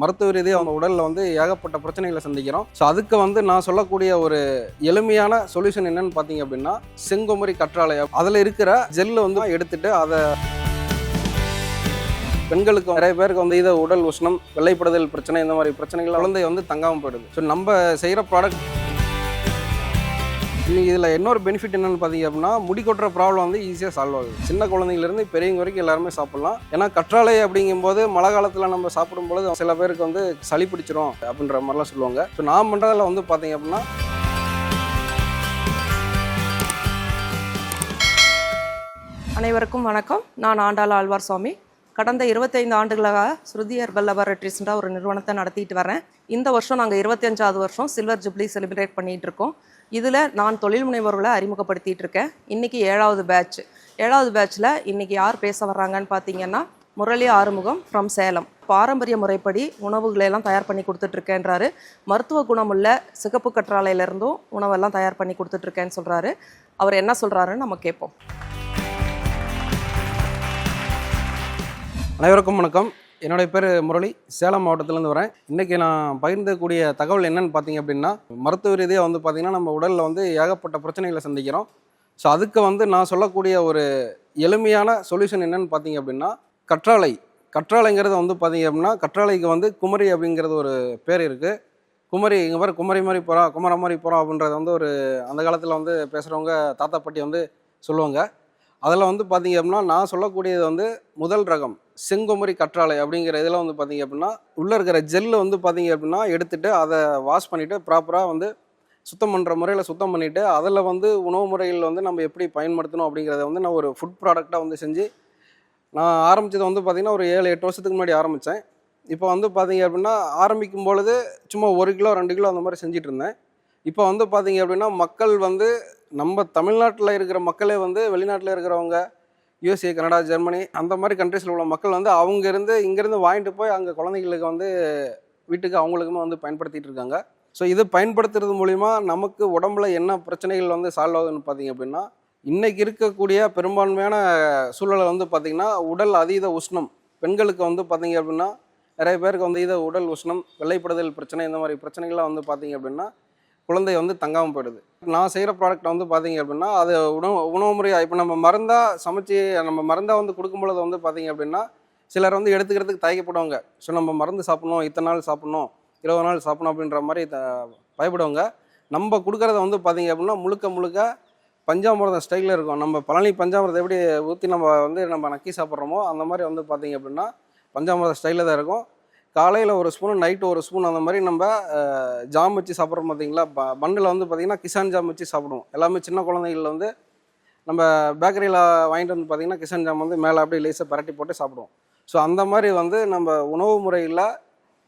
மருத்துவ ரீதியாக அவங்க உடலில் வந்து ஏகப்பட்ட பிரச்சனைகளை சந்திக்கிறோம். ஸோ அதுக்கு வந்து நான் சொல்லக்கூடிய ஒரு எளிமையான சொல்யூஷன் என்னன்னு பார்த்தீங்க அப்படின்னா செங்குமரி கற்றாழை. அதில் இருக்கிற ஜெல்லை வந்து எடுத்துட்டு அதை பெண்களுக்கு நிறைய பேருக்கு வந்து இதை உடல் உஷ்ணம் வெள்ளைப்படுதல் பிரச்சனை இந்த மாதிரி பிரச்சனைகள் குழந்தை வந்து தங்காமல் போயிடுது. ஸோ நம்ம செய்கிற ப்ராடக்ட் இன்னைக்கு இதில் இன்னொரு பெனிஃபிட் என்னென்னு பார்த்தீங்க அப்படின்னா முடி கொட்டுற ப்ராப்ளம் வந்து ஈஸியாக சால்வ் ஆகுது. சின்ன குழந்தைங்கலேருந்து பெரியவங்க வரைக்கும் எல்லாருமே சாப்பிட்லாம். ஏன்னா கற்றாழை அப்படிங்கும்போது மழை காலத்தில் நம்ம சாப்பிடும்பொழுது சில பேருக்கு வந்து சளி பிடிச்சிரும் அப்படின்ற மாதிரிலாம் சொல்லுவாங்க. ஸோ நான் பண்ணுறதில் வந்து பார்த்தீங்க அப்படின்னா அனைவருக்கும் வணக்கம். நான் ஆண்டாள் ஆழ்வார் சுவாமி கடந்த இருபத்தைந்து ஆண்டுகளாக ஸ்ருதி ஹெர்பல் லெபார்ட்ரிஸ்ன்ற ஒரு நிறுவனத்தை நடத்திட்டு வரேன். இந்த வருஷம் நாங்கள் இருபத்தஞ்சாவது வருஷம் சில்வர் ஜூப்ளி செலிப்ரேட் பண்ணிகிட்டு இருக்கோம். இதில் நான் தொழில் முனைவோர்களை அறிமுகப்படுத்திகிட்டு இருக்கேன் இன்றைக்கி ஏழாவது பேட்ச் ஏழாவது பேட்ச்சில் இன்றைக்கி யார் பேச வர்றாங்கன்னு பார்த்தீங்கன்னா முரளி ஆறுமுகம் ஃப்ரம் சேலம். பாரம்பரிய முறைப்படி உணவுகளை எல்லாம் தயார் பண்ணி கொடுத்துட்ருக்கேன்றாரு மருத்துவ குணமுள்ள சிகப்பு கற்றாழையிலேருந்தும் உணவெல்லாம் தயார் பண்ணி கொடுத்துட்ருக்கேன்னு சொல்கிறாரு அவர் என்ன சொல்கிறாருன்னு நம்ம கேட்போம். அனைவருக்கும் வணக்கம். என்னுடைய பேர் முரளி. சேலம் மாவட்டத்திலேருந்து வரேன். இன்றைக்கி நான் பகிர்ந்தக்கூடிய தகவல் என்னென்னு பார்த்தீங்க அப்படின்னா மருத்துவ ரீதியாக வந்து பார்த்திங்கன்னா நம்ம உடலில் வந்து ஏகப்பட்ட பிரச்சனைகளை சந்திக்கிறோம். ஸோ அதுக்கு வந்து நான் சொல்லக்கூடிய ஒரு எளிமையான சொல்யூஷன் என்னன்னு பார்த்தீங்க அப்படின்னா கற்றாழை. கற்றாழைங்கிறது வந்து பார்த்தீங்க அப்படின்னா கற்றாழைக்கு வந்து குமரி அப்படிங்கிறது ஒரு பேர் இருக்குது குமரி இங்கே பேர் குமரி மாதிரி போகிறா குமர மாதிரி போகிறோம் அப்படின்றது வந்து ஒரு அந்த காலத்தில் வந்து பேசுகிறவங்க தாத்தா பாட்டி வந்து சொல்லுவாங்க. அதில் வந்து பார்த்தீங்க அப்படின்னா நான் சொல்லக்கூடியது வந்து முதல் ரகம் செங்குமரி கற்றாழை அப்படிங்கிற இதில் வந்து பார்த்தீங்க அப்படின்னா உள்ளே இருக்கிற ஜெல்லு வந்து பார்த்தீங்க அப்படின்னா எடுத்துகிட்டு அதை வாஷ் பண்ணிவிட்டு ப்ராப்பராக வந்து சுத்தம் பண்ணுற முறையில் சுத்தம் பண்ணிவிட்டு அதில் வந்து உணவு முறையில் வந்து நம்ம எப்படி பயன்படுத்தணும் அப்படிங்கிறத வந்து நான் ஒரு ஃபுட் ப்ராடக்டாக வந்து செஞ்சு நான் ஆரம்பித்தது வந்து பார்த்திங்கன்னா ஒரு ஏழு எட்டு வருஷத்துக்கு முன்னாடி ஆரம்பித்தேன். இப்போ வந்து பார்த்தீங்க அப்படின்னா ஆரம்பிக்கும் பொழுது சும்மா ஒரு கிலோ ரெண்டு கிலோ அந்த மாதிரி செஞ்சிட்ருந்தேன் இப்போ வந்து பார்த்தீங்க அப்படின்னா மக்கள் வந்து நம்ம தமிழ்நாட்டில் இருக்கிற மக்களே வந்து வெளிநாட்டில் இருக்கிறவங்க யூஎஸ்ஏ கனடா ஜெர்மனி அந்த மாதிரி கண்ட்ரீஸில் உள்ள மக்கள் வந்து அவங்க இருந்து இங்கேருந்து வாங்கிட்டு போய் அங்கே குழந்தைங்களுக்கு வந்து வீட்டுக்கு அவங்களுக்குமே வந்து பயன்படுத்திகிட்டு இருக்காங்க. ஸோ இது பயன்படுத்துறது மூலிமா நமக்கு உடம்புல என்ன பிரச்சனைகள் வந்து சால்வ் ஆகுதுன்னு பார்த்தீங்க அப்படின்னா இன்றைக்கி இருக்கக்கூடிய பெரும்பான்மையான சூழலை வந்து பார்த்திங்கன்னா உடல் அதீத உஷ்ணம். பெண்களுக்கு வந்து பார்த்திங்க அப்படின்னா நிறைய பேருக்கு வந்து இதை உடல் உஷ்ணம் வெள்ளைப்படுதல் பிரச்சனை இந்த மாதிரி பிரச்சனைகள்லாம் வந்து பார்த்திங்க அப்படின்னா குழந்தை வந்து தங்காமல் போயிடுது. நான் செய்கிற ப்ராடக்ட் வந்து பார்த்தீங்க அப்படின்னா அது உணவு உணவு முறையாக இப்போ நம்ம மருந்தாக சமைச்சு நம்ம மருந்தாக வந்து கொடுக்கும்பொழுது வந்து பார்த்தீங்க அப்படின்னா சிலர் வந்து எடுத்துக்கிறதுக்கு தயக்கப்படுவாங்க ஸோ நம்ம மருந்து சாப்பிடணும் இத்தனை நாள் சாப்பிடணும் இருபது நாள் சாப்பிடணும் அப்படின்ற மாதிரி த பயப்படுவாங்க. நம்ம கொடுக்குறத வந்து பார்த்தீங்க அப்படின்னா முழுக்க முழுக்க பஞ்சாமிரதம் ஸ்டைலில் இருக்கும். நம்ம பழனி பஞ்சாமிரதம் எப்படி ஊற்றி நம்ம வந்து நம்ம நக்கி சாப்பிட்றோமோ அந்த மாதிரி வந்து பார்த்தீங்க அப்படின்னா பஞ்சாமிரதம் ஸ்டைலில் தான் இருக்கும். காலையில் ஒரு ஸ்பூன் நைட்டு ஒரு ஸ்பூன் அந்த மாதிரி நம்ம ஜாம் வச்சு சாப்பிட்றோம் பார்த்தீங்களா ப மண்ணில் வந்து பார்த்திங்கன்னா கிசான் ஜாம் வச்சு சாப்பிடுவோம். எல்லாமே சின்ன குழந்தைகள் வந்து நம்ம பேக்கரியில் வாங்கிட்டு வந்து பார்த்தீங்கன்னா கிசான் ஜாம் வந்து மேலே அப்படியே லேசாக பரட்டி போட்டு சாப்பிடுவோம். ஸோ அந்த மாதிரி வந்து நம்ம உணவு முறையில்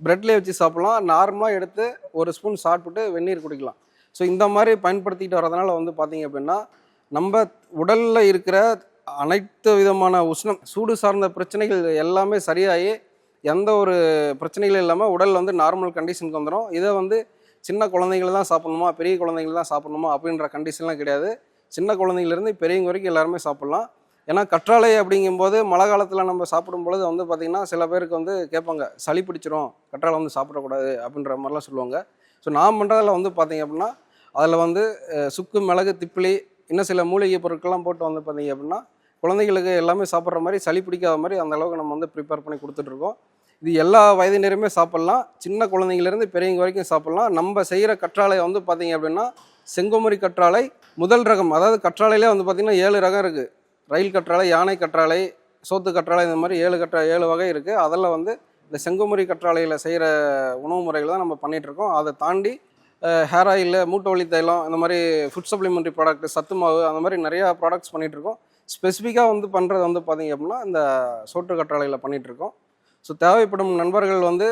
ப்ரெட்லேயே வச்சு சாப்பிட்லாம். நார்மலாக எடுத்து ஒரு ஸ்பூன் சாப்பிட்டுட்டு வெந்நீர் குடிக்கலாம். ஸோ இந்த மாதிரி பயன்படுத்திட்டு வரதுனால வந்து பார்த்திங்க அப்படின்னா நம்ம உடலில் இருக்கிற அனைத்து விதமான உஷ்ணம் சூடு சார்ந்த பிரச்சனைகள் எல்லாமே சரியாகி எந்த ஒரு பிரச்சனைகளும் இல்லாமல் உடல் வந்து நார்மல் கண்டிஷனுக்கு வந்துடும் இதை வந்து சின்ன குழந்தைகள் தான் சாப்பிட்ணுமா? பெரிய குழந்தைகள் தான் சாப்பிட்ணுமா? அப்படின்ற கண்டிஷன்லாம் கிடையாது. சின்ன குழந்தைங்கலேருந்து பெரியவங்க வரைக்கும் எல்லாருமே சாப்பிட்லாம். ஏன்னா கற்றாழை அப்படிங்கும்போது மழை காலத்தில் நம்ம சாப்பிடும் பொழுது வந்து பார்த்திங்கன்னா சில பேருக்கு வந்து கேட்பாங்க சளி பிடிச்சிரும் கற்றாழை வந்து சாப்பிடக்கூடாது அப்படின்ற மாதிரிலாம் சொல்லுவாங்க. ஸோ நான் பண்ணுறதில் வந்து பார்த்திங்க அப்படின்னா அதில் வந்து சுக்கு மிளகு திப்பிலி இன்னும் சில மூலிகை பொருட்கள்லாம் போட்டு வந்து பார்த்திங்க அப்படின்னா குழந்தைகளுக்கு எல்லாமே சாப்பிட்ற மாதிரி சளி பிடிக்காத மாதிரி அந்த அளவுக்கு நம்ம வந்து ப்ரிப்பேர் பண்ணி கொடுத்துட்ருக்கோம் இது எல்லா வயதினருமே சாப்பிட்லாம். சின்ன குழந்தைங்கலேருந்து பெரியவங்க வரைக்கும் சாப்பிட்லாம். நம்ம செய்கிற கற்றாழை வந்து பார்த்திங்க அப்படின்னா செங்குமரி கற்றாழை முதல் ரகம் அதாவது கற்றாழையிலே வந்து பார்த்திங்கன்னா ஏழு ரகம் இருக்குது ரயில் கற்றாழை யானை கற்றாழை சோத்து கற்றாழை இந்த மாதிரி ஏழு கற்றா ஏழு வகை இருக்குது அதில் வந்து இந்த செங்குமரி கற்றாழையில் செய்கிற உணவு முறைகள் தான் நம்ம பண்ணிகிட்ருக்கோம் இருக்கோம். அதை தாண்டி ஹேர் ஆயில் மூட்டை தைலம் இந்த மாதிரி ஃபுட் சப்ளிமெண்ட்ரி ப்ராடக்ட் சத்து மாவு அந்த மாதிரி நிறையா ப்ராடக்ட்ஸ் பண்ணிகிட்ருக்கோம் இருக்கோம். ஸ்பெசிஃபிக்காக வந்து பண்ணுறது வந்து பார்த்திங்க அப்படின்னா இந்த சோற்று கற்றாழையில் பண்ணிகிட்ருக்கோம் இருக்கோம். ஸோ தேவைப்படும் நண்பர்கள் வந்து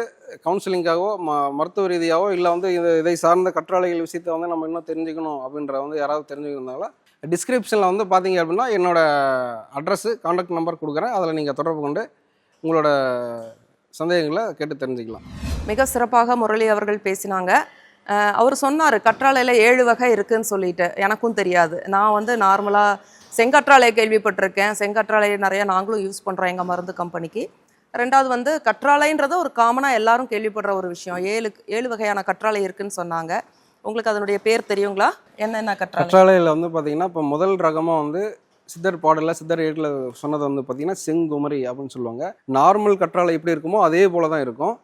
கவுன்சிலிங்காகவோ ம மருத்துவ ரீதியாகவோ இல்லை வந்து இது இதை சார்ந்த கற்றாழைகள் விஷயத்தை வந்து நம்ம இன்னும் தெரிஞ்சுக்கணும் அப்படின்ற வந்து யாராவது தெரிஞ்சுக்கிறதுனால டிஸ்கிரிப்ஷனில் வந்து பார்த்தீங்க அப்படின்னா என்னோடய அட்ரஸு காண்டாக்ட் நம்பர் கொடுக்குறேன். அதில் நீங்கள் தொடர்பு கொண்டு உங்களோட சந்தேகங்களை கேட்டு தெரிஞ்சுக்கலாம். மிக சிறப்பாக முரளி அவர்கள் பேசினாங்க. அவர் சொன்னார் கற்றாழையில் ஏழு வகை இருக்குதுன்னு சொல்லிட்டு. எனக்கும் தெரியாது. நான் வந்து நார்மலாக செங்கற்றாழை கேள்விப்பட்டிருக்கேன். செங்கற்றாழையை நிறையா நாங்களும் யூஸ் பண்ணுறோம் எங்கள் மருந்து கம்பெனிக்கு ரெண்டாவது வந்து கற்றாழைன்றது ஒரு காமனாக எல்லாரும் கேள்விப்படுற ஒரு விஷயம். ஏழு ஏழு வகையான கற்றாழை இருக்குன்னு சொன்னாங்க. உங்களுக்கு அதனுடைய பேர் தெரியுங்களா? என்னென்ன கற்றாழை? கற்றாழையில் வந்து பார்த்தீங்கன்னா இப்போ முதல் ரகமாக வந்து சித்தர் பாடலில் சித்தர் ஏட்டில் சொன்னது வந்து பார்த்தீங்கன்னா செங்குமரி அப்படின்னு சொல்லுவாங்க. நார்மல் கற்றாழை எப்படி இருக்குமோ அதே போல தான் இருக்கும்.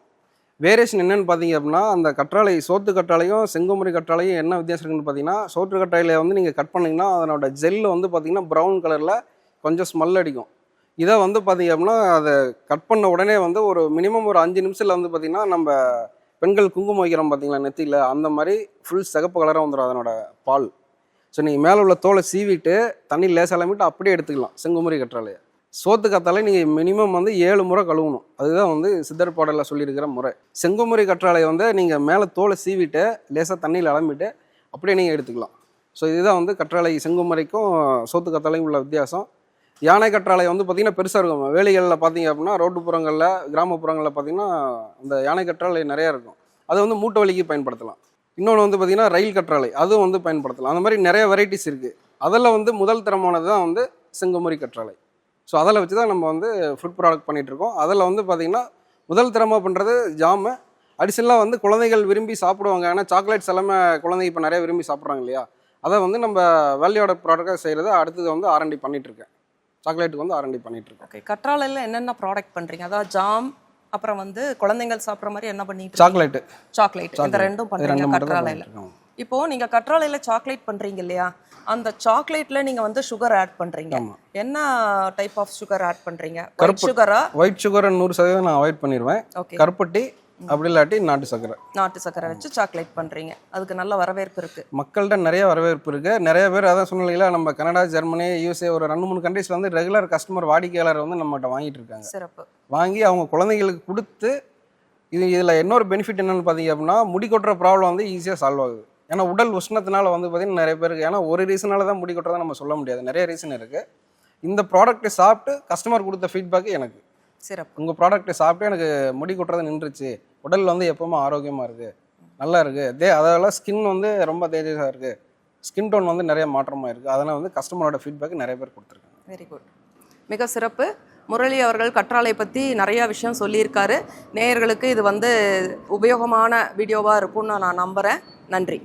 வேரியேஷன் என்னென்னு பார்த்தீங்க அப்படின்னா அந்த கற்றாழை சோத்து கற்றாழையும் செங்குமரி கற்றாழையும் என்ன வித்தியாசம் இருக்குன்னு பார்த்தீங்கன்னா சோற்று கற்றாழையில வந்து நீங்கள் கட் பண்ணிங்கன்னா அதனோட ஜெல்லு வந்து பார்த்தீங்கன்னா ப்ரௌன் கலரில் கொஞ்சம் ஸ்மெல் அடிக்கும். இதை வந்து பார்த்தீங்க அப்படின்னா அதை கட் பண்ண உடனே வந்து ஒரு மினிமம் ஒரு அஞ்சு நிமிஷத்தில் வந்து பார்த்தீங்கன்னா நம்ம பெண்கள் குங்குமம் வைக்கிறோம் பார்த்தீங்களா நெத்தியில்? அந்த மாதிரி ஃபுல் சிகப்பு கலராக வந்துடும் அதனோட பால். ஸோ நீங்கள் மேலே உள்ள தோலை சீவிட்டு தண்ணி லேசாலமிட்டு அப்படியே எடுத்துக்கலாம் செங்குமுறை கற்றாழையை சோத்து கத்தாலே நீங்கள் மினிமம் வந்து ஏழு முறை கழுவணும். அதுதான் வந்து சித்தர் பாடலில் சொல்லியிருக்கிற முறை. செங்குமுறை கற்றாழையை வந்து நீங்கள் மேலே தோலை சீவிட்டு லேசாக தண்ணியில் அலம்பிட்டு அப்படியே நீங்கள் எடுத்துக்கலாம். ஸோ இதுதான் வந்து கற்றாழை செங்குமுறைக்கும் சோத்து கத்தாலையும் உள்ள வித்தியாசம். யானை கற்றாழை வந்து பார்த்திங்கன்னா பெருசாக இருக்கும். வேலிகளில் பார்த்தீங்க அப்படின்னா ரோட்டுப்புறங்களில் கிராமப்புறங்களில் பார்த்தீங்கன்னா அந்த யானை கற்றாழை நிறையா இருக்கும். அதை வந்து மூட்டை வலிக்கு பயன்படுத்தலாம். இன்னொன்று வந்து பார்த்திங்கன்னா ரயில் கற்றாழை. அதுவும் வந்து பயன்படுத்தலாம். அந்த மாதிரி நிறைய வெரைட்டிஸ் இருக்குது அதில் வந்து முதல் தரமானது தான் வந்து செங்குமரி கற்றாழை. ஸோ அதில் வச்சு தான் நம்ம வந்து ஃபுட் ப்ராடக்ட் பண்ணிகிட்டு இருக்கோம். அதில் வந்து பார்த்திங்கன்னா முதல் தரமாக பண்ணுறது ஜாமு. அடிஷனலாக வந்து குழந்தைகள் விரும்பி சாப்பிடுவாங்க. ஏன்னா சாக்லேட்ஸ் எல்லாமே குழந்தைங்க இப்போ நிறைய விரும்பி சாப்பிட்றாங்க இல்லையா? அதை வந்து நம்ம வேல்யூட ப்ராடக்டாக செய்கிறது அடுத்தது வந்து ஆர்என்டி பண்ணிகிட்ருக்கேன் சாக்லேட்டுக்கு வந்து ஆர்என்டி பண்ணிகிட்ருக்கேன் ஓகே கற்றாழையில் என்னென்ன ப்ராடக்ட் பண்ணுறீங்க அதாவது ஜாம் அப்புறம் வந்து குழந்தைங்கள் சாப்பிட்ற மாதிரி என்ன பண்ணிட்டு சாக்லேட்டு சாக்லேட் இந்த ரெண்டும் பண்ணுறீங்க கற்றாழையில். பண்ணிட்டுருக்கோம். இப்போ நீங்க கற்றாழையில சாக்லேட் பண்றீங்க இல்லையா? அந்த சாக்லேட்ல நீங்க வந்து சுகர் ஆட் பண்றீங்க. என்ன டைப் ஆஃப் சுகர் ஆட் பண்றீங்க? கருப்பு. சுகரா ஒயிட் சுகரை நூறு சதவீதம் நான் அவாய்ட் பண்ணிடுவேன் கருப்பட்டி அப்படி இல்லாட்டி நாட்டு சர்க்கரை நாட்டு சக்கரை வச்சு சாக்லேட் பண்றீங்க. அதுக்கு நல்ல வரவேற்பு இருக்கு. மக்கள்கிட்ட நிறைய வரவேற்பு இருக்கு. நிறைய பேர் அதான் சொன்னீங்களா நம்ம கனடா ஜெர்மனி யூஎஸ்ஏ ஒரு ரெண்டு மூணு கண்ட்ரீஸ்ல வந்து ரெகுலர் கஸ்டமர் வாடிக்கையாளர் வந்து நம்மகிட்ட வாங்கிட்டு இருக்காங்க. சிறப்பு. வாங்கி அவங்க குழந்தைங்களுக்கு கொடுத்து இது இதில் இன்னொரு பெனிஃபிட் என்னன்னு பார்த்தீங்க அப்படின்னா முடி கொட்டுற ப்ராப்ளம் வந்து ஈஸியாக சால்வ் ஆகுது. ஏன்னா உடல் உஷ்ணத்தினால வந்து பார்த்தீங்கன்னா நிறைய பேருக்கு ஏன்னா ஒரு ரீசனால தான் முடி கொட்டுறதை நம்ம சொல்ல முடியாது. நிறைய ரீசன் இருக்குது இந்த ப்ராடக்ட்டை சாப்பிட்டு கஸ்டமர் கொடுத்த ஃபீட்பேக் எனக்கு. சிறப்பு. உங்கள் ப்ராடக்ட்டை சாப்பிட்டு எனக்கு முடி கொட்டுறது நின்றுச்சு. உடல் வந்து எப்பவுமே ஆரோக்கியமாக இருக்குது நல்லா இருக்குது தே அதெல்லாம் ஸ்கின் வந்து ரொம்ப தேஜஸாக இருக்குது ஸ்கின் டோன் வந்து நிறைய மாற்றமாக இருக்குது அதனால் வந்து கஸ்டமரோட ஃபீட்பேக் நிறைய பேர் கொடுத்துருக்காங்க. வெரி குட் மிக சிறப்பு. முரளி அவர்கள் கற்றாழை பற்றி நிறையா விஷயம் சொல்லியிருக்காரு. நேயர்களுக்கு இது வந்து உபயோகமான வீடியோவாக இருக்கும்னு நான் நம்புகிறேன் நன்றி.